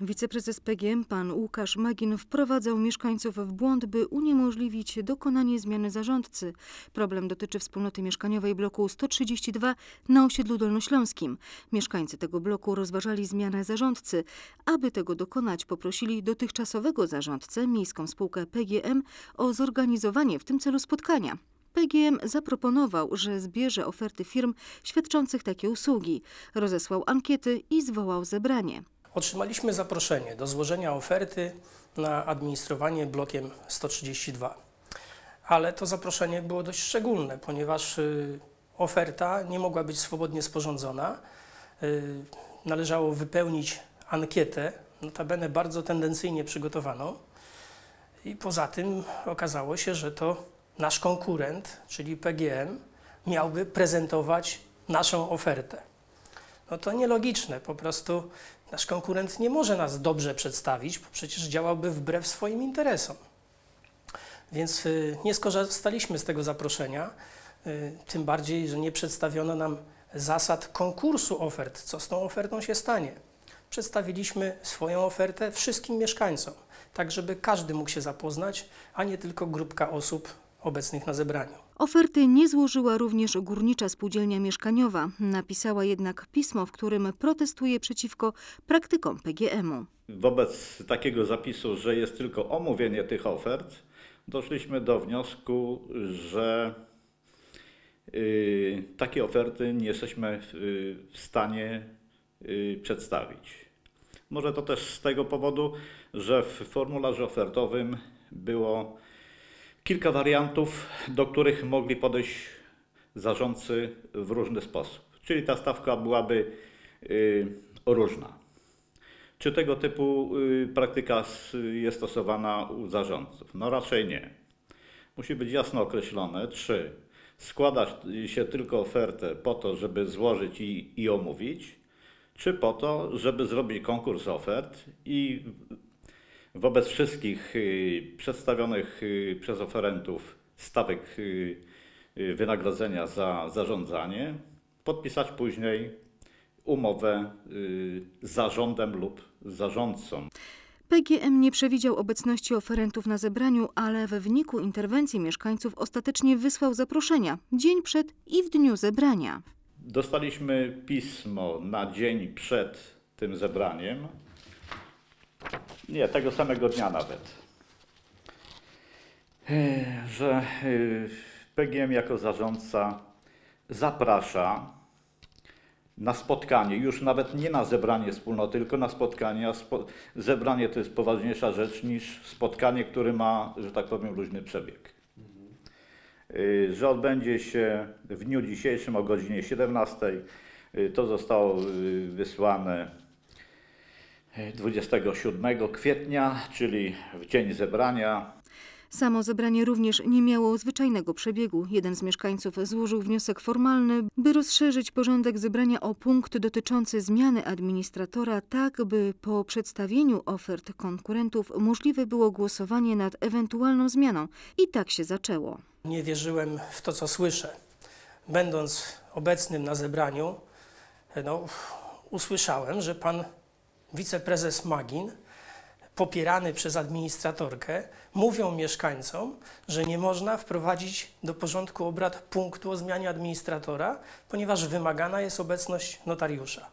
Wiceprezes PGM pan Łukasz Magin wprowadzał mieszkańców w błąd, by uniemożliwić dokonanie zmiany zarządcy. Problem dotyczy wspólnoty mieszkaniowej bloku 132 na osiedlu dolnośląskim. Mieszkańcy tego bloku rozważali zmianę zarządcy. Aby tego dokonać, poprosili dotychczasowego zarządcę, miejską spółkę PGM, o zorganizowanie w tym celu spotkania. PGM zaproponował, że zbierze oferty firm świadczących takie usługi, rozesłał ankiety i zwołał zebranie. Otrzymaliśmy zaproszenie do złożenia oferty na administrowanie blokiem 132. Ale to zaproszenie było dość szczególne, ponieważ y, oferta nie mogła być swobodnie sporządzona. Y, Należało wypełnić ankietę, notabene bardzo tendencyjnie przygotowaną. I poza tym okazało się, że to nasz konkurent, czyli PGM, miałby prezentować naszą ofertę. No to nielogiczne, po prostu nasz konkurent nie może nas dobrze przedstawić, bo przecież działałby wbrew swoim interesom. Więc y, nie skorzystaliśmy z tego zaproszenia, y, tym bardziej, że nie przedstawiono nam zasad konkursu ofert, co z tą ofertą się stanie. Przedstawiliśmy swoją ofertę wszystkim mieszkańcom, tak żeby każdy mógł się zapoznać, a nie tylko grupka osób obecnych na zebraniu. Oferty nie złożyła również Górnicza Spółdzielnia Mieszkaniowa. Napisała jednak pismo, w którym protestuje przeciwko praktykom PGM-u. Wobec takiego zapisu, że jest tylko omówienie tych ofert, doszliśmy do wniosku, że y, takie oferty nie jesteśmy y, w stanie y, przedstawić. Może to też z tego powodu, że w formularzu ofertowym było kilka wariantów, do których mogli podejść zarządcy w różny sposób. Czyli ta stawka byłaby y, różna. Czy tego typu y, praktyka jest stosowana u zarządców? No raczej nie. Musi być jasno określone, czy składa się tylko ofertę po to, żeby złożyć i, i omówić, czy po to, żeby zrobić konkurs ofert i wobec wszystkich y, przedstawionych y, przez oferentów stawek y, wynagrodzenia za zarządzanie podpisać później umowę z zarządem lub zarządcą. PGM nie przewidział obecności oferentów na zebraniu, ale we wyniku interwencji mieszkańców ostatecznie wysłał zaproszenia dzień przed i w dniu zebrania. Dostaliśmy pismo na dzień przed tym zebraniem. Nie, tego samego dnia nawet. E, Że e, PGM jako zarządca zaprasza na spotkanie, już nawet nie na zebranie wspólnoty, tylko na spotkanie. A spo, zebranie to jest poważniejsza rzecz niż spotkanie, które ma, że tak powiem, luźny przebieg. Y, że odbędzie się w dniu dzisiejszym o godzinie 17. Y, To zostało wysłane 27 kwietnia, czyli w dzień zebrania. Samo zebranie również nie miało zwyczajnego przebiegu. Jeden z mieszkańców złożył wniosek formalny, by rozszerzyć porządek zebrania o punkt dotyczący zmiany administratora, tak by po przedstawieniu ofert konkurentów możliwe było głosowanie nad ewentualną zmianą. I tak się zaczęło. Nie wierzyłem w to, co słyszę. Będąc obecnym na zebraniu, no, usłyszałem, że pan wiceprezes Magin, popierany przez administratorkę, mówią mieszkańcom, że nie można wprowadzić do porządku obrad punktu o zmianie administratora, ponieważ wymagana jest obecność notariusza.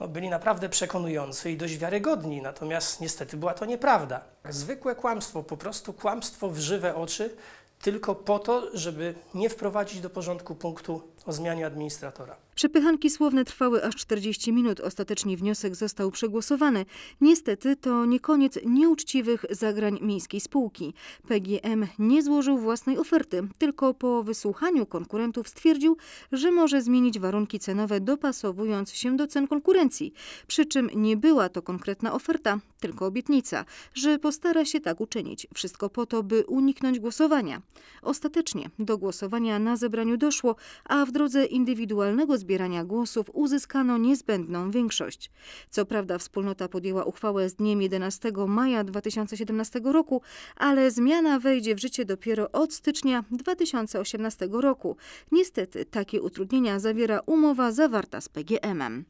No, byli naprawdę przekonujący i dość wiarygodni, natomiast niestety była to nieprawda. Zwykłe kłamstwo, po prostu kłamstwo w żywe oczy, tylko po to, żeby nie wprowadzić do porządku punktu o zmianie administratora. Przepychanki słowne trwały aż 40 minut. Ostatecznie wniosek został przegłosowany. Niestety to nie koniec nieuczciwych zagrań miejskiej spółki. PGM nie złożył własnej oferty, tylko po wysłuchaniu konkurentów stwierdził, że może zmienić warunki cenowe, dopasowując się do cen konkurencji. Przy czym nie była to konkretna oferta, tylko obietnica, że postara się tak uczynić. Wszystko po to, by uniknąć głosowania. Ostatecznie do głosowania na zebraniu doszło, a w drodze indywidualnego zbierania głosów uzyskano niezbędną większość. Co prawda wspólnota podjęła uchwałę z dniem 11 maja 2017 roku, ale zmiana wejdzie w życie dopiero od stycznia 2018 roku. Niestety takie utrudnienia zawiera umowa zawarta z PGM-em.